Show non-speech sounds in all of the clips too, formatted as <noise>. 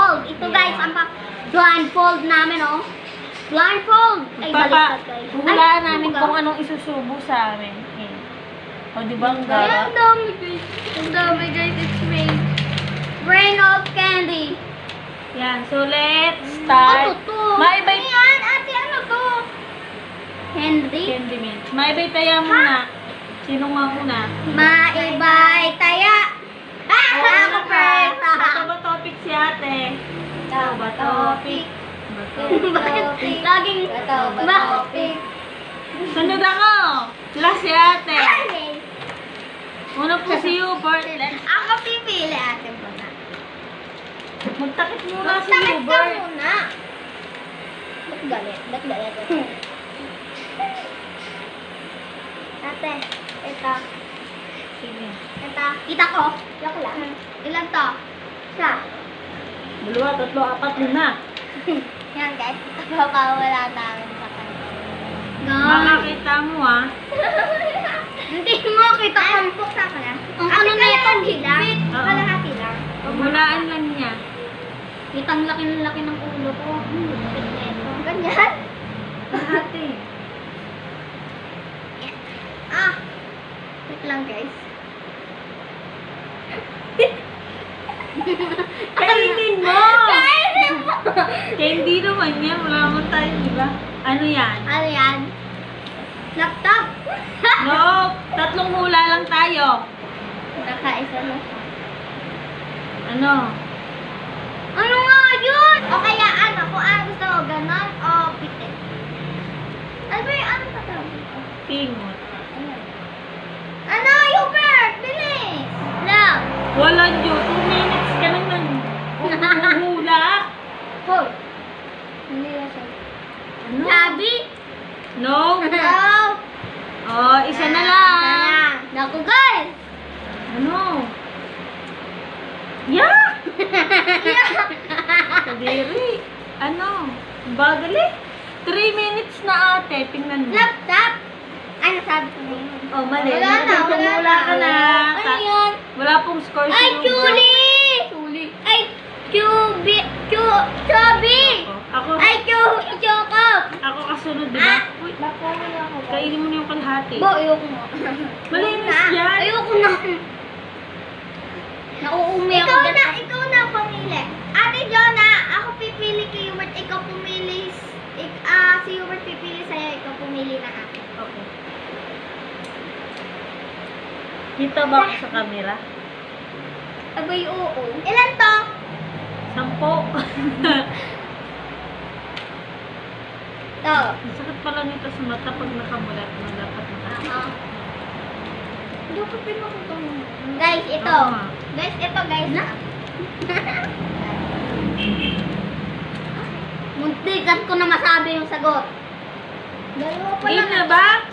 Blindfold. Ito guys, ang blindfold namin, oh. Blindfold! Ay, baliktad guys. huhulaan Ay, namin kung anong isusubo sa amin. Eh. O, di ba ang gara? ang dami guys. Ang dami guys. It's rain. Rain of candy. Yan, so let's start. Ano to? Maibay, Ano yan? Ate, ano to? Henry? candy mint. Maibay tayo muna. Sino nga muna? Maibay taya. Ako first. Bato ba topic si ate? Bato ba topic. Bato. Bakit laging bakit? Sunod ako. Last si ate. Una po si Hubert. Ako pipili ate mo na. Magtakit muna si Sakit ka Hubert. muna. Ba't galit? Ba't galit? <laughs> Ate, ito. Sige. Ito. Kita ko. Yok lang. Ilan to? Isa. Dalawa, tatlo, apat, lima. <laughs> Yan guys. Papawala namin sa kanya. Makakita mo ah. <laughs> Hindi mo kita ko. Buksa ko na. Ang ano na? Higpit. Oo. Kalahati lang. Pagulaan lang niya. Kitang laki ng laki ng ulo ko. Ito. Ganyan? Ate. <laughs> Ah! Wait lang guys. <laughs> Kainin mo! Kainin mo! <laughs> Candy naman yan. Wala naman tayo, di ba? Ano yan? ano yan? Laptop! <laughs> No, tatlong hula lang tayo. Nakaisa na. Ano? Ano nga yun? O kaya ano, kung ano gusto mo, ganon o pitik. Ano ba yung ano pa tawag? Pingot. Ano, Hubert? Bilis! Lang! Wala Diyo. Two minutes ka nang nang hula. Hoy! Hindi na siya. Ano? Sabi? No. <laughs> No! Oh, isa na lang. Naku guys! Ano? Yeah! <laughs> Kadiri. Ano? Bagal eh. Three minutes na ate. Tingnan mo. Laptop! Ano sabi ko na yun? Oh, mali. Wala na, wala na. ka na. Ano yun? Wala pong score Ay! Julie. Ay, Chubi! Chu... Chubby! Ako, Ay, Chu... Choco! ako kasunod, di Nakuha ako. kainin mo na yung kalahati. Bo, ayoko mo. Malinis Na. yan. Ayoko na. Nauumi ako. Ikaw na, ikaw na pumili. Ate Jonah, ako pipili kay Hubert, ikaw pumili. Ik, ah, si Hubert pipili sa'yo, ikaw pumili na akin. Okay. Kita ba ako sa camera? Abay, oo. Ilan to? Sampo. <laughs> To. Sakit pala nito sa mata pag nakamulat mo dapat naka. Oo. Hindi ko pinakita mo. Guys, ito. Nga. Guys, ito guys. Na? <laughs> Muntikan ko na masabi yung sagot. Dalawa pa Game na ba?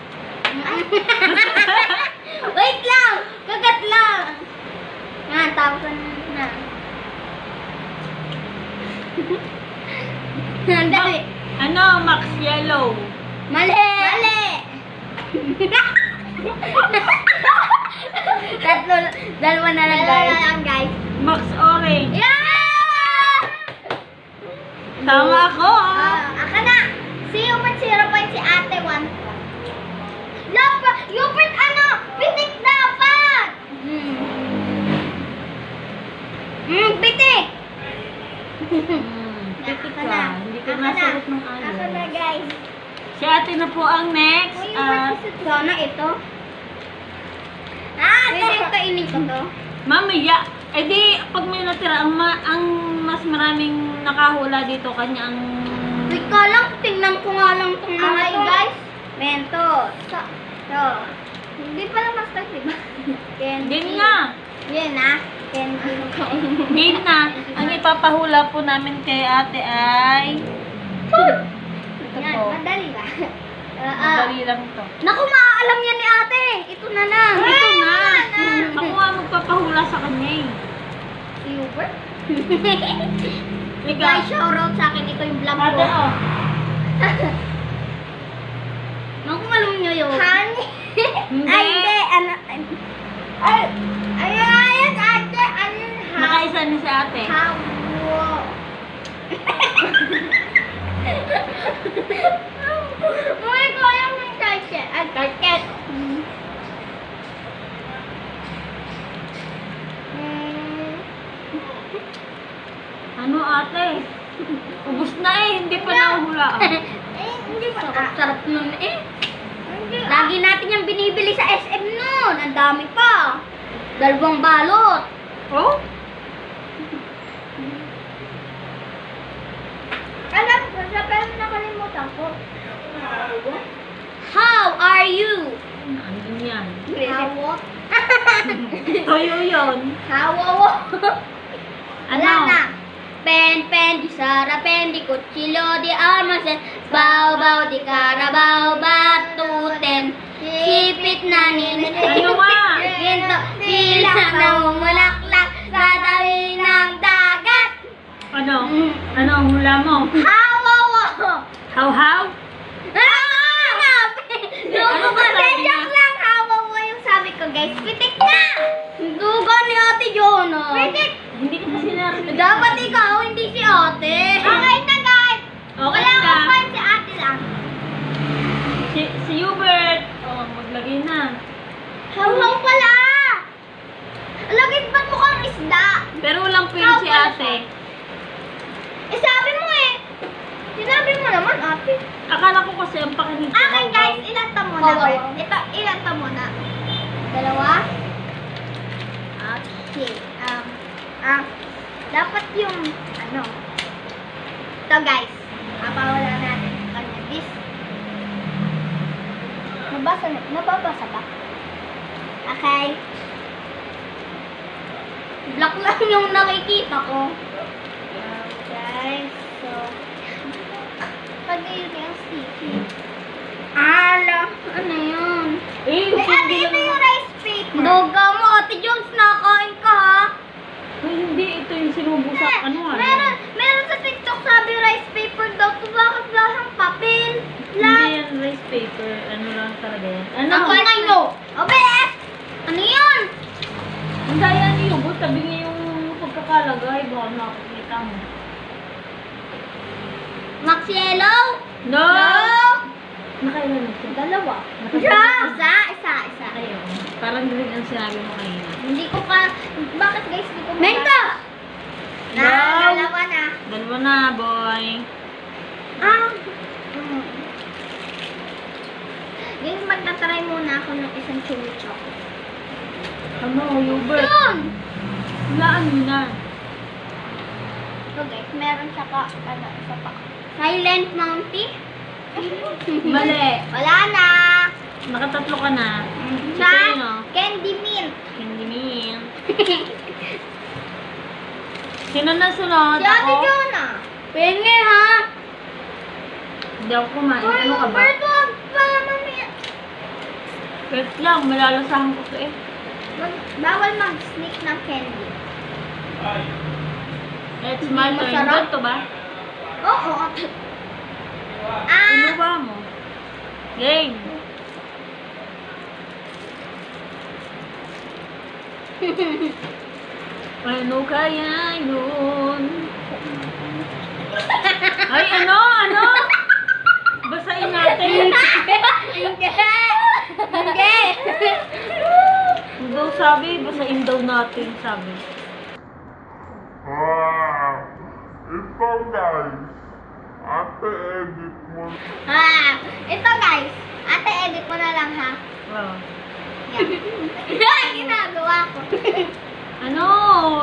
<laughs> Wait lang! Kagat lang! Yan, tapos na. Ang <laughs> dali. Ano, Max Yellow? Mali! Mali! <laughs> Tatlo, dalawa na lang guys. Dalawa na lang guys. Max Orange. Yeah! Tama ako ah. Ah, aka na. Si Hubert 0 point, si ate 1 point. Dapat, Hubert ano? Pitik dapat! Hmm. Hmm, pitik! <laughs> Aka ka. Hindi ka na. nasagot ng Aka na ayos. guys. Si ate na po ang next. Uy, Hubert, sana ito. Ah, ito. Pwede kainin ko to. mamaya, eh di, pag may natira, ang, ma- ang mas maraming nakahula dito, kanya ang... Wait ka lang, tingnan ko nga lang itong mga Okay, to. guys. Mento. So, so. Hindi pala mas diba? Candy. Game nga. Yan ah. Game na. Ang ipapahula po namin kay ate ay... Ito Yan, po. madali? <laughs> Ah, ah. Madali lang to. Naku, maaalam yan ni ate. Ito na na. Ito na. Ako nga magpapahula sa kanya eh. Si Uber? <laughs> Ikaw. Guys, shoutout sa akin. Ito yung vlog Ate, ko. oh. <laughs> Nung kung alam nyo yun. Honey. Ay, hindi. Ano, ay, ay, ayan, ate. Ano yun? Nakaisa na si ate. Hawo. Uy, yung may target. Ay, target. Hmm. Ano ate? Ubus na eh, hindi pa nahuhula. <laughs> Eh, hindi ba? Sarap, sarap nun eh. Hindi. Lagi natin yung binibili sa SM nun. Ang dami pa. Dalawang balot. Oh? Alam ko, sa pero nakalimutan ko. How are you? Andun yan. Hawo. <laughs> Toyo yun. Hawo. Ano? Pen, pen, di Sara, pen, di Cuchillo, di Armasen, Bao, bao, di Carabao, Batuten, Sipit na nin. Ano nga? Ginto, bilang na umulaklak sa tabi ng dagat. Ano? Ano ang hula mo? Hawo. How-how? Ah! Ano ba sabi niya? Joke lang, hawo mo yung sabi ko, guys. Pitik na! Duga ni Ate Jonah. Pitik! Hindi ko kasi narinig. Dapat ikaw, hindi si ate. Okay na, guys. Okay Wala na. point si ate lang. Si, si Hubert. Oh, maglagay na. Hawaw pala! Lagit ba't mukhang isda? Pero walang pin si ate. Eh, sabi mo eh. Sinabi mo naman, ate. Akala ko kasi ang pakinig ko. Akin, guys, ilan ta muna, Oo. Bert? Ito, ilan ta muna? Dalawa? Okay. Um, ah, dapat yung, ano, ito, guys. Papawala natin yung kanya. This. Nabasa na, nababasa ba? Okay. Black <laughs> lang yung nakikita ko. Guys, so, <laughs> pag-iuti ang sticky. Ala, ano yun? Eh, hindi lang- Duga mo, Ate Jones, nakain ka ha? Ay, hindi. Ito yung sinubo sa ano ano. Meron, meron sa TikTok sabi rice paper daw. To bakit lahang papel? Hindi Lang. yan rice paper. Ano lang talaga yan. Ano? Ang kanay mo. O, bes! Ano yun? Ang daya ni Hubert. Sabi niya yung pagkakalagay. Baka makakita mo. Max Yellow? No! No! Nakailan na siya? Dalawa. Isa! Isa, isa, isa. Ayaw. Parang din ang sinabi mo kanina. Hindi ko pa, bakit guys, hindi ko pa- Menta! Na, No! dalawa na. Dalawa na, boy. Ah. Mm. Guys, magtatry muna ako ng isang chili choc. Ano, Hubert? Yun! Hulaan mo na. So guys, meron siya pa, ano, isa pa. Silent Mountain? Mali. Wala na! Nakatatlo ka na. Oh. candy mint. Hindi min. <laughs> Sino na sunod? Si Ate Ako? Jonah. Penge ha? Hindi ako kumain. Ano ka ba? Robert, wag pa mamaya. Wait lang, malalasahan ko to eh. Mag- bawal mag-sneak ng candy. It's my turn. masarap. Ganito ba? Oo. Ah! Ano ba mo? Game. <laughs> Ano kaya yun? Ay, ano? Ano? Basahin natin. Hindi! Hindi! Daw sabi, basahin daw natin, sabi. Ah, ito guys. Ate edit mo. Ah, ito guys. Ate, edit mo na lang ha. Wow. Yan. Ginagawa ko. Ano?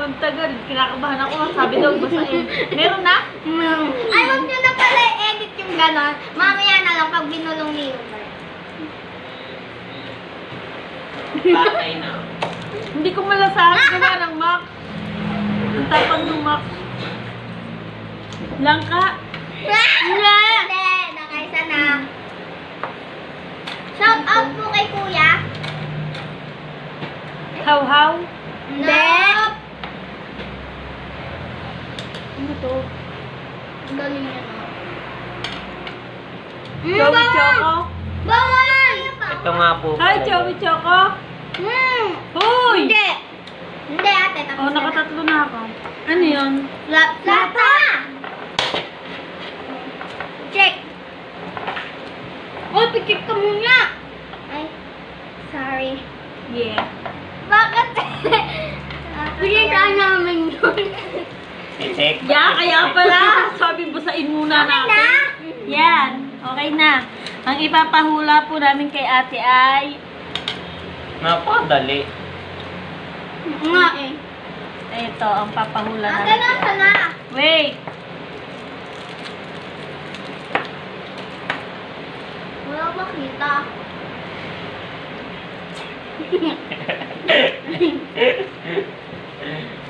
Ang tagal. Kinakabahan ako. Sabi daw basahin. Meron na? Ay, huwag nyo na pala i-edit yung ganon. Mamaya na lang pag binulong ni Hubert. Hindi ko malasahan gawa ng Mac. Ang tapang ng Mac. Langka. Hindi! Hindi, nakaisa na. Shout out po kay Kuya. How-how. Hindi. to. Ang galing niya no. Mm, Joey bawal! Choco. Bawal! Ito nga po. Hi. Joey Choco. Hmm. Hoy! Hindi. Hindi ate, tapos Oh, ka na. nakatatlo na ako. Ano yun? La- lata! Check. Oh, pikit ka muna. Ay, sorry. Yeah. Bakit? Pinita namin yun. I-check. Yeah, kaya pala. Sabi basain muna Okay natin. na? Yan. Okay na. Ang ipapahula po namin kay ate ay... Napakadali. Nga eh. Ito, ang papahula Ate, namin. nasa na? Wait. Wala makita.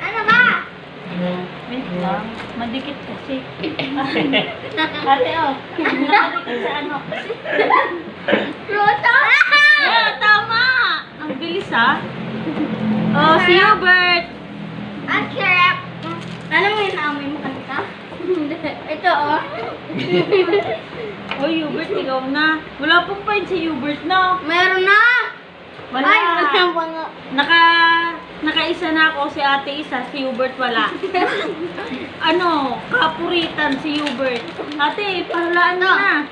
Ano ba? Wait lang. Madikit kasi. ate, oh. Nakadikit sa ano. Pluto! Yeah, tama! Ang bilis, ha? Oh, si Hubert. Ang sarap. Alam mo yung naamoy mo kanina? Ito oh. <laughs> Oh, Hubert, ikaw na. Wala pong point si Hubert, no? Meron na! Wala. Ay, wala pa nga. Naka, nakaisa na ako si ate isa, si Hubert wala. <laughs> ano, kapuritan si Hubert. Ate, pahulaan mo na.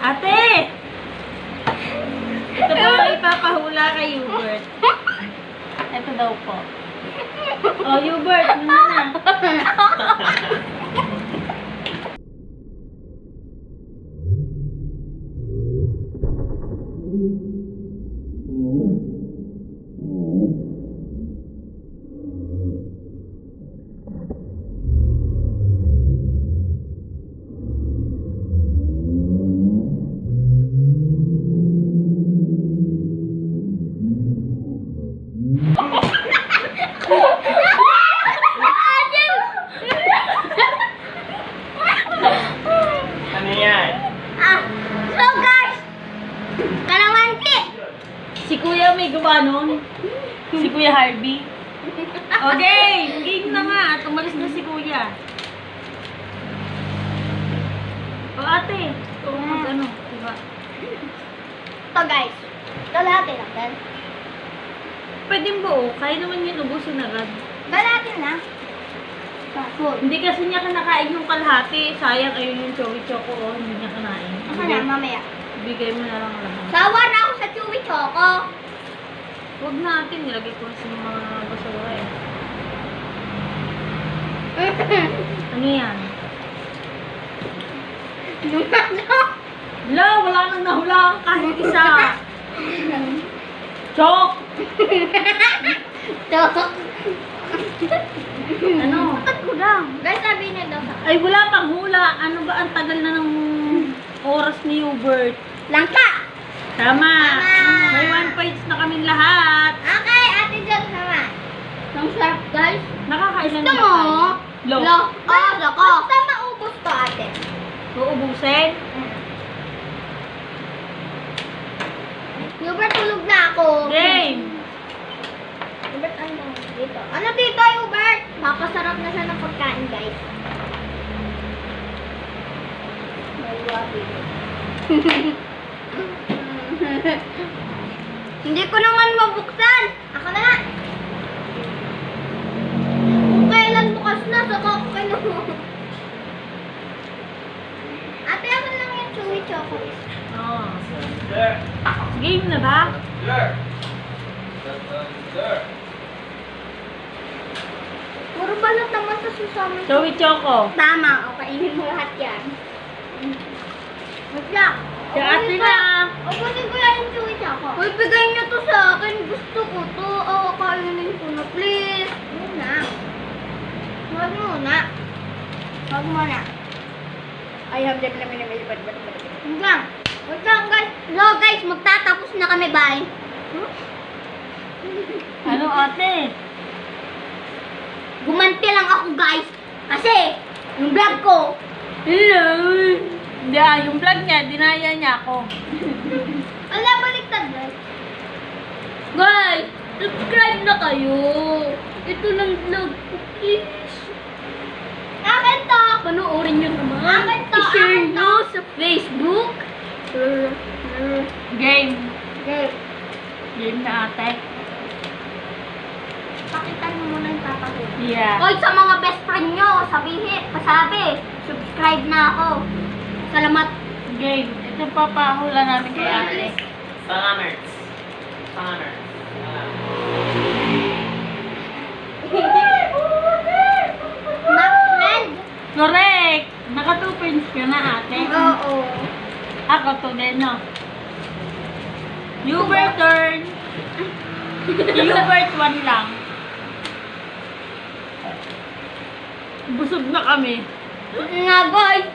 Ate! Ito po ang ipapahula kay Hubert. Ito daw po. Oh, Hubert, ano na? <laughs> Ano yan? Ah, so guys, kalamansi. Si Kuya may gawa nun. Si Kuya Harvey. Okay, game na nga. At umalis na si Kuya. O ate, kung mag ano, diba? Ito guys, eh natin. Pwedeng buo, kaya naman yun ubusin agad. Galatin na. Full. Hindi kasi niya kinakain yung kalahati. Sayang ayun yung chowi choco o hindi niya kinain. Ako na, mamaya. Bigay mo na lang lahat. Sawa na ako sa chewy choco. Huwag natin, nilagay ko sa mga basura eh. <laughs> Ano yan? Yung ano? Wala, nang nahulaan kahit isa. Chok! Ito. Ano? Bakit ko lang? Guys, sabi niya daw sa Ay, wala pang hula. Ano ba ang tagal na ng oras ni Hubert? Langka! Tama. Tama. May one points na kaming lahat. Okay, ate John naman. Ang sarap guys. Nakakailan Gusto na mo? Low. Lo. Oh, loko. Basta maubos to, ate. Uubusin? Hubert, tulog na ako. Game. Hubert, ano dito? Ano dito, Hubert? Papasarap na siya ng pagkain, guys. <laughs> Hindi ko naman mabuksan. Ako na nga. Kung kailan bukas na, saka ako kinuha. Ate, ako lang yung chewy choco. Game na ba? Puro balot naman sa susama. Joey Choco. Tama, o kainin mo lahat yan. Wait lang. Si ate na. Ubusin ko lang yung chewy choco. Uy, bigay niyo to sa akin. Gusto ko to. O, kainin ko na, please. Muna. Huwag muna. Huwag mo na. I have them na bad. Wait lang. Wait lang, guys. So guys, magtatapos na kami, bye. Ano ate? Gumanti lang ako, guys. Kasi, yung vlog ko, Hello. Hindi ah, yung vlog niya, dinaya niya ako. <laughs> Ala, baliktad, guys. guys, subscribe na kayo. Ito lang vlog ko, please. Akin to, I-share akin to. nyo sa Facebook. Game. Okay. Game na ate. Pakitan mo muna yung papahuli. Yeah. Hoy, sa mga best friend nyo, sabihin, pasabi, subscribe na ako. Salamat. Game. Ito papahula namin kay ate. Sanganers. Mackerel. Correct! Naka two points ka na ate. Oo. Ako to din, no? Hubert turn. Hubert one lang. Busog na kami. Nga, guys.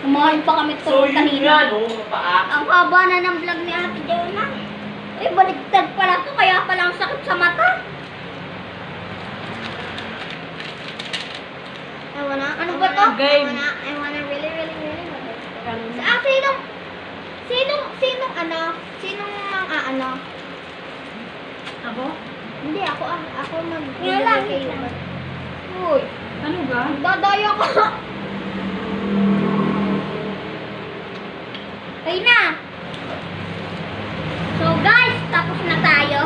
Kumain pa kami So tulog yun kanina. nga, no? Paa. Ang haba na ng vlog ni Ate Jonah. Eh, baligtad pala to, kaya pala ang sakit sa mata. I wanna, Ano ba to? Game. I wanna, I wanna really, really, really wanna. Ah, sinong, sinong, sinong ano, sinong mang ah, ano? Ako? Hindi, ako, ah, ako mag Yan lang. Uy, Ano ba? Dadaya ko. kayo na. So guys, tapos na tayo.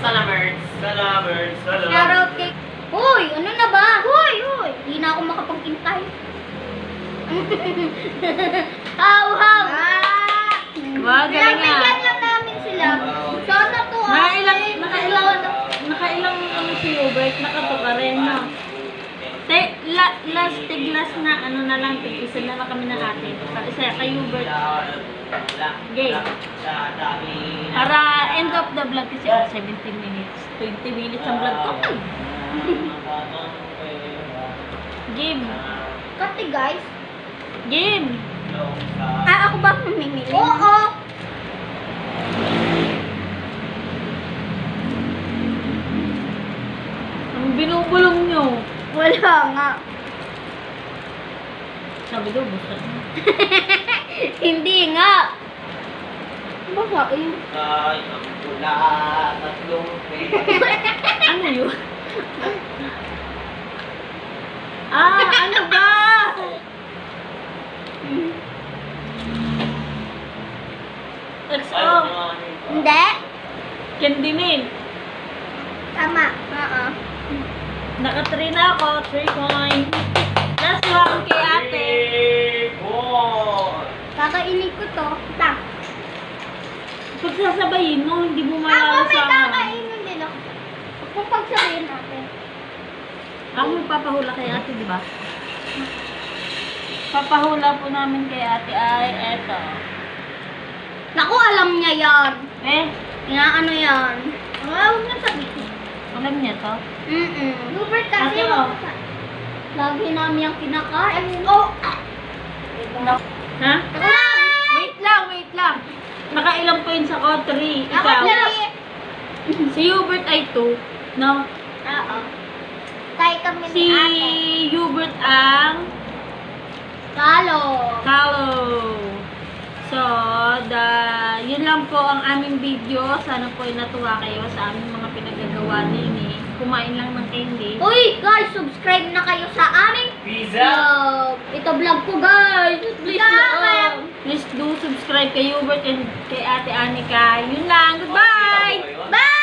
Salamers. Salamers. Salamers. Shoutout kay... Uy, ano na ba? Uy, uy. Hindi na ako makapagkintay. How, how? Ah! Wow, galing nga. Pinabigyan lang namin sila. Sana to, ah. Nakailang, nakailang, nakailang ano si Hubert, nakato ka rin, no? Te, la, last, tig last na, ano na lang, tig isa na lang kami na ate. Isa kay Hubert. Game. Para end of the vlog kasi oh, 17 minutes. 20 minutes ang vlog ko. Game. Kati guys. Game. Ah, ako ba mamimili? Oo. Ang binubulong nyo. Wala nga. Sabi daw, nyo. <laughs> Hindi nga. Baka eh. Ay, ang pula, tatlong <laughs> Ano yun? <laughs> ah, ano ba? XO. Hindi. Candyman. Tama. Oo. Naka 3 na ako. 3 coins. Last one kay ate. Kakainin ko to. Ta. Pag sasabayin mo, hindi mo Ako malalo may sa kakainin din ako. Kung pagsabihin natin. Ako magpapahula kay ate, di ba? Papahula po namin kay ate ay eto. Naku, alam niya yan. Eh, Inaano yan. Ah, huwag na sabihin. alam niya to. Mm-mm. Hubert kasi Ate, oh. Lagi namin yung kinakain. Oh! Ha? Ah! Wait lang, wait lang. Nakailang points ako? 3. Ako Ikaw? three. <clears throat> Si Hubert ay 2. No? Oo. Tayo kami Si ni ate. Hubert ang Talo. Kalo. So, the, yun lang po ang aming video. Sana po ay natuwa kayo sa aming mga pinagagawa din eh. Kumain lang ng candy. Uy, guys, subscribe na kayo sa aming Pizza! vlog. Ito vlog ko, guys. Please Bakit? na. Please do subscribe kay Hubert and kay Ate Anika. Yun lang. Goodbye! Bye!